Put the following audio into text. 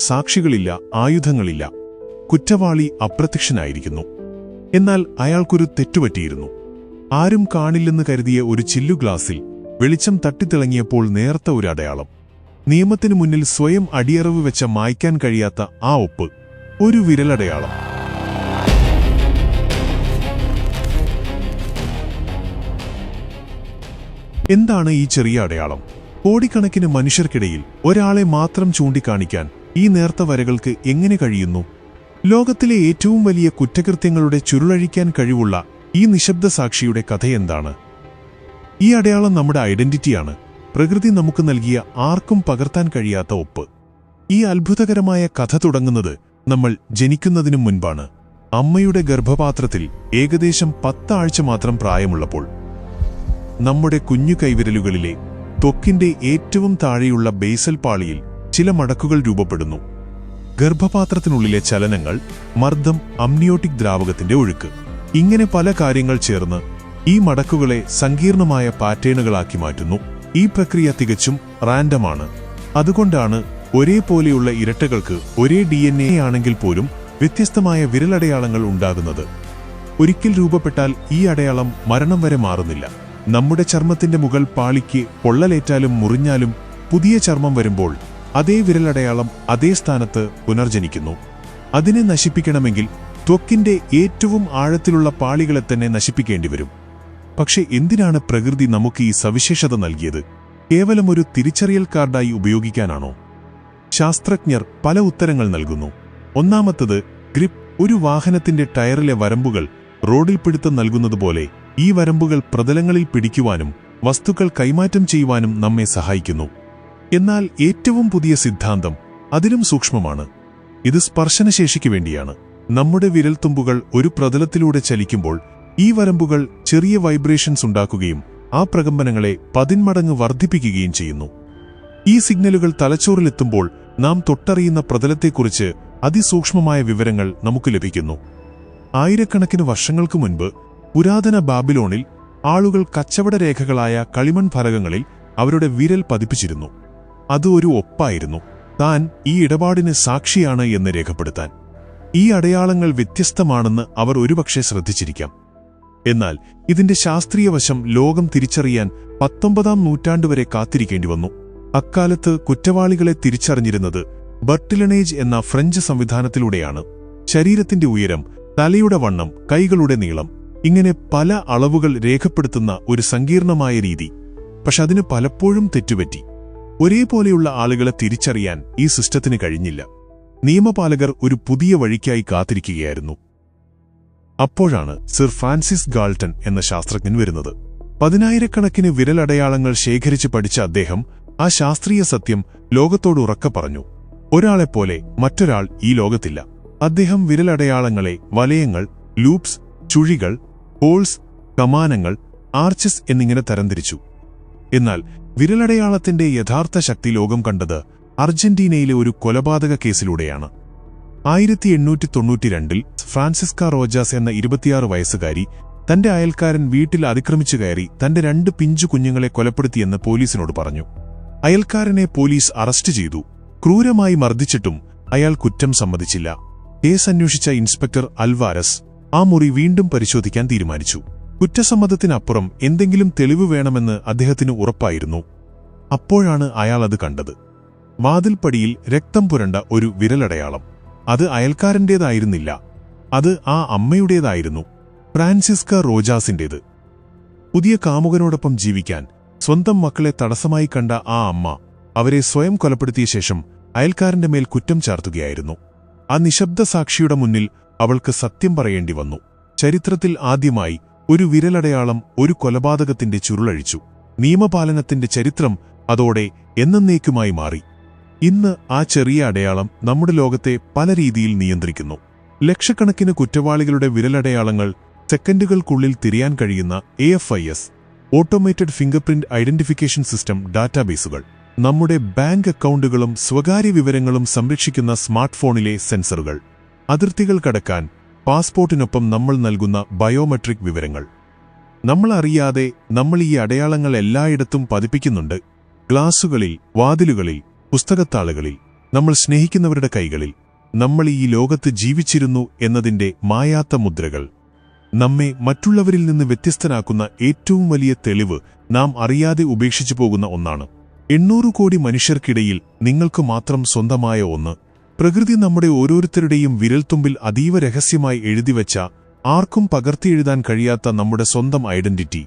സാക്ഷികളില്ല ആയുധങ്ങളില്ല. കുറ്റവാളി അപ്രത്യക്ഷനായിരിക്കുന്നു. എന്നാൽ അയാൾക്കൊരു തെറ്റുപറ്റിയിരുന്നു. ആരും കാണില്ലെന്ന് കരുതിയ ഒരു ചില്ലു ഗ്ലാസിൽ വെളിച്ചം തട്ടിത്തിളങ്ങിയപ്പോൾ നേർത്ത ഒരു അടയാളം. നിയമത്തിനു മുന്നിൽ സ്വയം അടിയറവ് വെച്ച മായ്ക്കാൻ കഴിയാത്ത ആ ഒപ്പ്. ഒരു വിരലടയാളം. എന്താണ് ഈ ചെറിയ അടയാളം? കോടിക്കണക്കിന് മനുഷ്യർക്കിടയിൽ ഒരാളെ മാത്രം ചൂണ്ടിക്കാണിക്കാൻ ഈ നേർത്ത വരകൾക്ക് എങ്ങനെ കഴിയുന്നു? ലോകത്തിലെ ഏറ്റവും വലിയ കുറ്റകൃത്യങ്ങളുടെ ചുരുളഴിക്കാൻ കഴിവുള്ള ഈ നിശബ്ദ സാക്ഷിയുടെ കഥയെന്താണ് ഈ അടയാളം നമ്മുടെ ഐഡന്റിറ്റിയാണ്. പ്രകൃതി നമുക്ക് നൽകിയ ആർക്കും പകർത്താൻ കഴിയാത്ത ഒപ്പ്. ഈ അത്ഭുതകരമായ കഥ തുടങ്ങുന്നത് നമ്മൾ ജനിക്കുന്നതിനു മുൻപാണ്. അമ്മയുടെ ഗർഭപാത്രത്തിൽ ഏകദേശം പത്താഴ്ച മാത്രം പ്രായമുള്ളപ്പോൾ. നമ്മുടെ കുഞ്ഞു കൈവിരലുകളിലെ ത്വക്കിന്റെ ഏറ്റവും താഴെയുള്ള ബേസൽ പാളിയിൽ ചില മടക്കുകൾ രൂപപ്പെടുന്നു. ഗർഭപാത്രത്തിനുള്ളിലെ ചലനങ്ങൾ മർദ്ദം അമ്നിയോട്ടിക് ദ്രാവകത്തിന്റെ ഒഴുക്ക്. ഇങ്ങനെ പല കാര്യങ്ങൾ ചേർന്ന് ഈ മടക്കുകളെ സങ്കീർണമായ പാറ്റേണുകളാക്കി മാറ്റുന്നു. ഈ പ്രക്രിയ തികച്ചും റാൻഡമാണ് അതുകൊണ്ടാണ് ഒരേപോലെയുള്ള ഇരട്ടകൾക്ക് ഒരേ ഡി എൻ എ ആണെങ്കിൽ പോലും വ്യത്യസ്തമായ വിരലടയാളങ്ങൾ ഉണ്ടാകുന്നത്. ഒരിക്കൽ രൂപപ്പെട്ടാൽ ഈ അടയാളം മരണം വരെ മാറുന്നില്ല. നമ്മുടെ ചർമ്മത്തിന്റെ മുകൾ പാളിക്ക് പൊള്ളലേറ്റാലും മുറിഞ്ഞാലും പുതിയ ചർമ്മം വരുമ്പോൾ അതേ വിരലടയാളം അതേ സ്ഥാനത്ത് പുനർജനിക്കുന്നു. അതിനെ നശിപ്പിക്കണമെങ്കിൽ ത്വക്കിന്റെ ഏറ്റവും ആഴത്തിലുള്ള പാളികളെ തന്നെ നശിപ്പിക്കേണ്ടി വരും പക്ഷെ എന്തിനാണ് പ്രകൃതി നമുക്ക് ഈ സവിശേഷത നൽകിയത്? കേവലം ഒരു തിരിച്ചറിയൽ കാർഡായി ഉപയോഗിക്കാനാണോ? ശാസ്ത്രജ്ഞർ പല ഉത്തരങ്ങൾ നൽകുന്നു. ഒന്നാമത്തത് ഗ്രിപ്പ് ഒരു വാഹനത്തിന്റെ ടയറിലെ വരമ്പുകൾ റോഡിൽ പിടുത്തം നൽകുന്നതുപോലെ ഈ വരമ്പുകൾ പ്രതലങ്ങളിൽ പിടിക്കുവാനും വസ്തുക്കൾ കൈമാറ്റം ചെയ്യുവാനും നമ്മെ സഹായിക്കുന്നു. എന്നാൽ ഏറ്റവും പുതിയ സിദ്ധാന്തം അതിലും സൂക്ഷ്മമാണ്. ഇത് സ്പർശനശേഷിക്ക് വേണ്ടിയാണ്. നമ്മുടെ വിരൽത്തുമ്പുകൾ ഒരു പ്രതലത്തിലൂടെ ചലിക്കുമ്പോൾ ഈ വരമ്പുകൾ ചെറിയ വൈബ്രേഷൻസ് ഉണ്ടാക്കുകയും ആ പ്രകമ്പനങ്ങളെ പതിന്മടങ്ങ് വർദ്ധിപ്പിക്കുകയും ചെയ്യുന്നു. ഈ സിഗ്നലുകൾ തലച്ചോറിലെത്തുമ്പോൾ നാം തൊട്ടറിയുന്ന പ്രതലത്തെക്കുറിച്ച് അതിസൂക്ഷ്മമായ വിവരങ്ങൾ നമുക്ക് ലഭിക്കുന്നു. ആയിരക്കണക്കിന് വർഷങ്ങൾക്ക് മുൻപ് പുരാതന ബാബിലോണിൽ ആളുകൾ കച്ചവട രേഖകളായ കളിമൺ ഫലകങ്ങളിൽ അവരുടെ വിരൽ പതിപ്പിച്ചിരുന്നു. അത് ഒരു ഒപ്പായിരുന്നു. താൻ ഈ ഇടപാടിന് സാക്ഷിയാണ് എന്ന് രേഖപ്പെടുത്താൻ. ഈ അടയാളങ്ങൾ വ്യത്യസ്തമാണെന്ന് അവർ ഒരുപക്ഷെ ശ്രദ്ധിച്ചിരിക്കാം. എന്നാൽ ഇതിന്റെ ശാസ്ത്രീയ വശം ലോകം തിരിച്ചറിയാൻ പത്തൊമ്പതാം നൂറ്റാണ്ടുവരെ കാത്തിരിക്കേണ്ടി വന്നു. അക്കാലത്ത് കുറ്റവാളികളെ തിരിച്ചറിഞ്ഞിരുന്നത് ബർട്ടിലണേജ് എന്ന ഫ്രഞ്ച് സംവിധാനത്തിലൂടെയാണ്. ശരീരത്തിന്റെ ഉയരം തലയുടെ വണ്ണം കൈകളുടെ നീളം ഇങ്ങനെ പല അളവുകൾ രേഖപ്പെടുത്തുന്ന ഒരു സങ്കീർണമായ രീതി. പക്ഷെ അതിന് പലപ്പോഴും തെറ്റുപറ്റി. ഒരേപോലെയുള്ള ആളുകളെ തിരിച്ചറിയാൻ ഈ സിസ്റ്റത്തിന് കഴിഞ്ഞില്ല. നിയമപാലകർ ഒരു പുതിയ വഴിക്കായി കാത്തിരിക്കുകയായിരുന്നു. അപ്പോഴാണ് സർ ഫ്രാൻസിസ് ഗാൾട്ടൺ എന്ന ശാസ്ത്രജ്ഞൻ വരുന്നത്. പതിനായിരക്കണക്കിന് വിരലടയാളങ്ങൾ ശേഖരിച്ച് പഠിച്ച അദ്ദേഹം ആ ശാസ്ത്രീയ സത്യം ലോകത്തോട് ഉറക്ക പറഞ്ഞു. ഒരാളെപ്പോലെ മറ്റൊരാൾ ഈ ലോകത്തില്ല. അദ്ദേഹം വിരലടയാളങ്ങളെ വലയങ്ങൾ ലൂപ്സ് ചുഴികൾ ഹോൾസ് കമാനങ്ങൾ ആർച്ചസ് എന്നിങ്ങനെ തരംതിരിച്ചു. എന്നാൽ വിരലടയാളത്തിന്റെ യഥാർത്ഥ ശക്തി ലോകം കണ്ടത് അർജന്റീനയിലെ ഒരു കൊലപാതക കേസിലൂടെയാണ്. ആയിരത്തി എണ്ണൂറ്റി തൊണ്ണൂറ്റിരണ്ടിൽ ഫ്രാൻസിസ്ക റോജാസ് എന്ന ഇരുപത്തിയാറ് വയസ്സുകാരി തന്റെ അയൽക്കാരൻ വീട്ടിൽ അതിക്രമിച്ചു കയറി തന്റെ രണ്ട് പിഞ്ചു കുഞ്ഞുങ്ങളെ കൊലപ്പെടുത്തിയെന്ന് പോലീസിനോട് പറഞ്ഞു. അയൽക്കാരനെ പോലീസ് അറസ്റ്റ് ചെയ്തു. ക്രൂരമായി മർദ്ദിച്ചിട്ടും അയാൾ കുറ്റം സമ്മതിച്ചില്ല. കേസ് അന്വേഷിച്ച ഇൻസ്പെക്ടർ അൽവാരസ് ആ മുറി വീണ്ടും പരിശോധിക്കാൻ തീരുമാനിച്ചു. കുറ്റസമ്മതത്തിനപ്പുറം എന്തെങ്കിലും തെളിവ് വേണമെന്ന് അദ്ദേഹത്തിന് ഉറപ്പായിരുന്നു. അപ്പോഴാണ് അയാൾ അത് കണ്ടത്. വാതിൽപ്പടിയിൽ രക്തം പുരണ്ട ഒരു വിരലടയാളം. അത് അയൽക്കാരന്റേതായിരുന്നില്ല. അത് ആ അമ്മയുടേതായിരുന്നു. ഫ്രാൻസിസ്ക റോജാസിന്റേത് പുതിയ കാമുകനോടൊപ്പം ജീവിക്കാൻ സ്വന്തം മക്കളെ തടസ്സമായി കണ്ട ആ അമ്മ അവരെ സ്വയം കൊലപ്പെടുത്തിയ ശേഷം അയൽക്കാരന്റെ മേൽ കുറ്റം ചാർത്തുകയായിരുന്നു. ആ നിശബ്ദ സാക്ഷിയുടെ മുന്നിൽ അവൾക്ക് സത്യം പറയേണ്ടി വന്നു. ചരിത്രത്തിൽ ആദ്യമായി ഒരു വിരലടയാളം ഒരു കൊലപാതകത്തിന്റെ ചുരുളഴിച്ചു. നിയമപാലനത്തിന്റെ ചരിത്രം അതോടെ എന്നേക്കുമായി മാറി. ഇന്ന് ആ ചെറിയ അടയാളം നമ്മുടെ ലോകത്തെ പല രീതിയിൽ നിയന്ത്രിക്കുന്നു. ലക്ഷക്കണക്കിന് കുറ്റവാളികളുടെ വിരലടയാളങ്ങൾ സെക്കൻഡുകൾക്കുള്ളിൽ തിരിയാൻ കഴിയുന്ന A F I S automated fingerprint identification system ഡാറ്റാബേസുകൾ നമ്മുടെ ബാങ്ക് അക്കൗണ്ടുകളും സ്വകാര്യ വിവരങ്ങളും സംരക്ഷിക്കുന്ന സ്മാർട്ട് ഫോണിലെ സെൻസറുകൾ അതിർത്തികൾ കടക്കാൻ പാസ്പോർട്ടിനൊപ്പം നമ്മൾ നൽകുന്ന ബയോമെട്രിക് വിവരങ്ങൾ. നമ്മളറിയാതെ നമ്മൾ ഈ അടയാളങ്ങൾ എല്ലായിടത്തും പതിപ്പിക്കുന്നുണ്ട്. ഗ്ലാസുകളിൽ വാതിലുകളിൽ പുസ്തകത്താളുകളിൽ നമ്മൾ സ്നേഹിക്കുന്നവരുടെ കൈകളിൽ. നമ്മൾ ഈ ലോകത്ത് ജീവിച്ചിരുന്നു എന്നതിന്റെ മായാത്ത മുദ്രകൾ. നമ്മെ മറ്റുള്ളവരിൽ നിന്ന് വ്യത്യസ്തനാക്കുന്ന ഏറ്റവും വലിയ തെളിവ് നാം അറിയാതെ ഉപേക്ഷിച്ചു പോകുന്ന ഒന്നാണ്. എണ്ണൂറ് കോടി മനുഷ്യർക്കിടയിൽ നിങ്ങൾക്ക് മാത്രം സ്വന്തമായ ഒന്ന്. പ്രകൃതി നമ്മുടെ ഓരോരുത്തരുടെയും വിരൽത്തുമ്പിൽ അതീവ രഹസ്യമായി എഴുതിവെച്ച ആർക്കും പകർത്തിയെഴുതാൻ കഴിയാത്ത നമ്മുടെ സ്വന്തം ഐഡന്റിറ്റി.